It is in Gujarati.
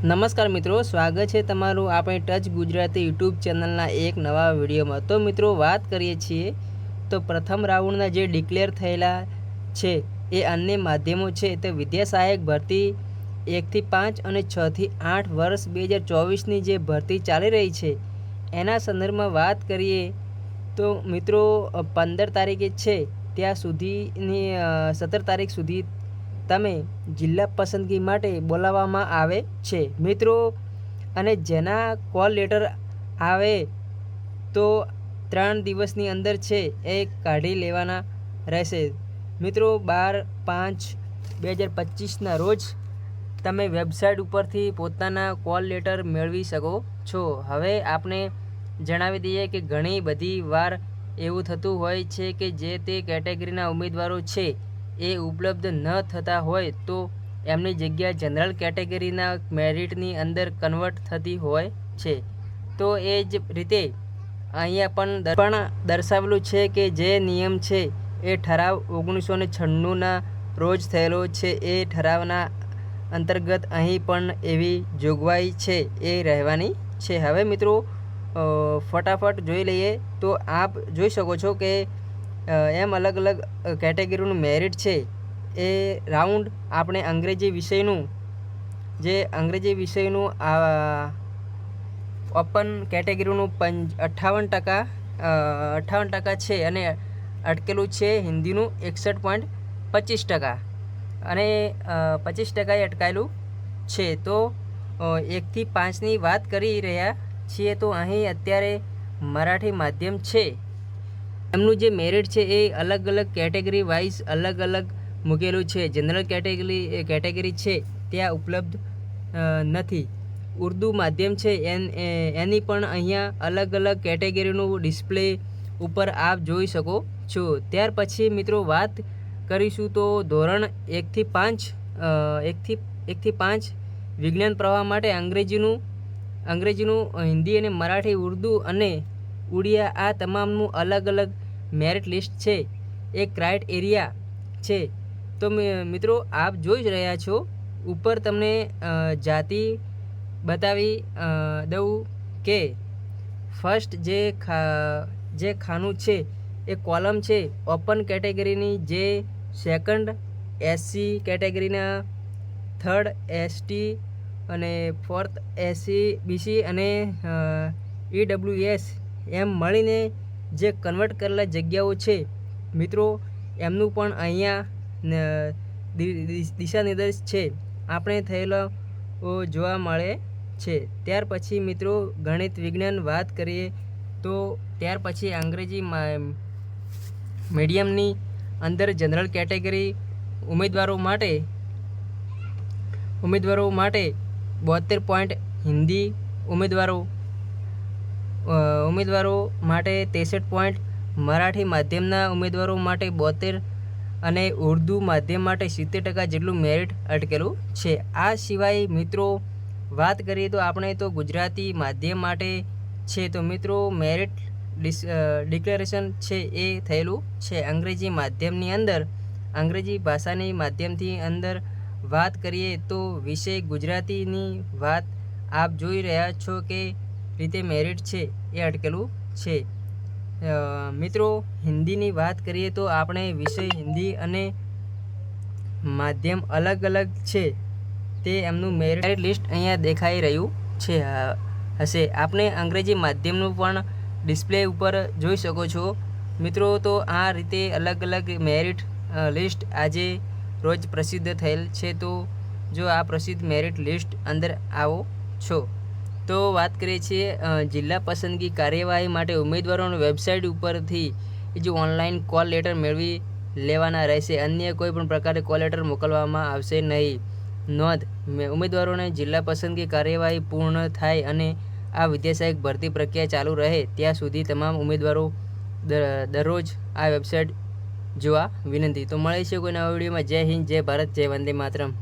નમસ્કાર મિત્રો, સ્વાગત છે તમારું આપણે ટચ ગુજરાતી યુટ્યુબ ચેનલના એક નવા વિડીયોમાં. તો મિત્રો, વાત કરીએ છીએ તો પ્રથમ રાઉન્ડના જે ડિક્લેર થયેલા છે એ અન્ય માધ્યમો છે. તો વિદ્યા સહાયક ભરતી એકથી પાંચ અને છથી આઠ વર્ષ બે હજાર ચોવીસની જે ભરતી ચાલી રહી છે, એના સંદર્ભમાં વાત કરીએ તો મિત્રો, પંદર તારીખે છે, ત્યાં સુધીની સત્તર તારીખ સુધી તમે જિલ્લા પસંદગી માટે બોલાવવામાં આવે છે. મિત્રો, અને જેના કોલ લેટર આવે તો ત્રણ દિવસની અંદર છે એ કાઢી લેવાના રહેશે. મિત્રો, બાર પાંચ બે હજાર પચીસના રોજ તમે વેબસાઇટ ઉપરથી પોતાના કોલ લેટર મેળવી શકો છો. હવે આપણે જણાવી દઈએ કે ઘણી બધી વાર એવું થતું હોય છે કે જે તે કેટેગરીના ઉમેદવારો છે એ ઉપલબ્ધ ન થતા હોય તો એમની જગ્યા જનરલ કેટેગરીના મેરિટની અંદર કન્વર્ટ થતી હોય છે. તો એ જ રીતે અહીંયા પણ પણ દર્શાવેલું છે કે જે નિયમ છે એ ઠરાવ ઓગણીસો ને છન્નુંના રોજ થયેલો છે, એ ઠરાવના અંતર્ગત અહીં પણ એવી જોગવાઈ છે, એ રહેવાની છે. હવે મિત્રો ફટાફટ જોઈ લઈએ તો આપ જોઈ શકો છો કે એમ અલગ અલગ કેટેગરીનું મેરિટ છે, એ રાઉન્ડ આપણે અંગ્રેજી વિષયનું, જે અંગ્રેજી વિષયનું ઓપન કેટેગરીનું પંચ, અઠ્ઠાવન ટકા અઠ્ઠાવન ટકા છે અને અટકેલું છે હિન્દીનું એકસઠ પોઈન્ટ પચીસ ટકા. અને પચીસ ટકાએ અટકાયેલું છે. તો એકથી પાંચની વાત કરી રહ્યા છીએ, તો અહીં અત્યારે મરાઠી માધ્યમ છે. એમનું જે મેરિટ છે એ અલગ અલગ કેટેગરી વાઇઝ અલગ અલગ મૂકેલું છે. જનરલ કેટેગરી કેટેગરી છે ત્યાં ઉપલબ્ધ નથી. ઉર્દુ માધ્યમ છે એન એની પણ અહીંયા અલગ અલગ કેટેગરીનું ડિસ્પ્લે ઉપર આપ જોઈ શકો છો. ત્યાર પછી મિત્રો વાત કરીશું તો ધોરણ એકથી પાંચ એકથી એકથી પાંચ વિજ્ઞાન પ્રવાહ માટે અંગ્રેજીનું અંગ્રેજીનું હિન્દી અને મરાઠી, ઉર્દુ અને ઉડિયા આ તમામનું અલગ અલગ મેરિટ લિસ્ટ છે એ ક્રાઇટ એરિયા છે. તો મિત્રો, આપ જોઈ જ રહ્યા છો, ઉપર તમને જાતિ બતાવી દઉં કે ફર્સ્ટ જે ખા, જે ખાનું છે, એ કોલમ છે ઓપન કેટેગરીની જે સેકન્ડ એસસી કેટેગરીના થર્ડ એસટી અને ફોર્થ એસસી બીસી અને ઈડબ્લ્યુએસ એમ મળીને જે કન્વર્ટ કરેલા જગ્યાઓ છે, મિત્રો, એમનું પણ અહીંયા દિશા નિર્દેશ છે. આપણે થયેલો જોવા મળે છે. ત્યાર પછી, મિત્રો, ગણિત વિજ્ઞાન વાત કરીએ, તો ત્યાર પછી અંગ્રેજી મીડિયમની અંદર જનરલ કેટેગરી ઉમેદવારો માટે ઉમેદવારો માટે બોતેર પોઈન્ટ હિન્દી ઉમેદવારો ઉમેદવારો માટે ત્રેસઠ પોઈન્ટ મરાઠી માધ્યમના ઉમેદવારો માટે બોતેર અને ઉર્દુ માધ્યમ માટે સિત્તેર ટકા જેટલું મેરિટ અટકેલું છે. આ સિવાય મિત્રો, વાત કરીએ તો આપણે તો ગુજરાતી માધ્યમ માટે છે, તો મિત્રો મેરિટ ડિસ ડિક્લેરેશન છે એ થયેલું છે. અંગ્રેજી માધ્યમની અંદર, અંગ્રેજી ભાષાની માધ્યમથી અંદર વાત કરીએ તો વિષય ગુજરાતીની વાત આપ જોઈ રહ્યા છો કે રીતે મેરિટ છે એ અટકેલું છે. મિત્રો, હિન્દીની વાત કરીએ તો આપણે વિષય હિન્દી અને માધ્યમ અલગ અલગ છે. તે એમનું મેરિટ લિસ્ટ અહીંયા દેખાઈ રહ્યું છે હશે. આપણે અંગ્રેજી માધ્યમનું પણ ડિસ્પ્લે ઉપર જોઈ શકો છો. મિત્રો, તો આ રીતે અલગ અલગ મેરિટ લિસ્ટ આજે રોજ પ્રસિદ્ધ થયેલ છે. તો જો આ પ્રસિદ્ધ મેરિટ લિસ્ટ અંદર આવો છો. તો વાત કરીએ છીએ જિલ્લા પસંદગી કાર્યવાહી માટે ઉમેદવારોની વેબસાઇટ ઉપરથી જે ઓનલાઈન કોલ લેટર મેળવી લેવાના રહેશે. અન્ય કોઈ પણ પ્રકારે કોલ લેટર મોકલવામાં આવશે નહીં. નોંધ ઉમેદવારોને જિલ્લા પસંદગી કાર્યવાહી પૂર્ણ થાય અને આ વિદ્યાસહાયક ભરતી પ્રક્રિયા ચાલુ રહે, ત્યાં સુધી તમામ ઉમેદવારો દરરોજ આ વેબસાઇટ જોવા વિનંતી. તો મળે છે કોઈ નવા વિડીયોમાં. જય હિન્દ, જય ભારત, જય વંદે માતરમ.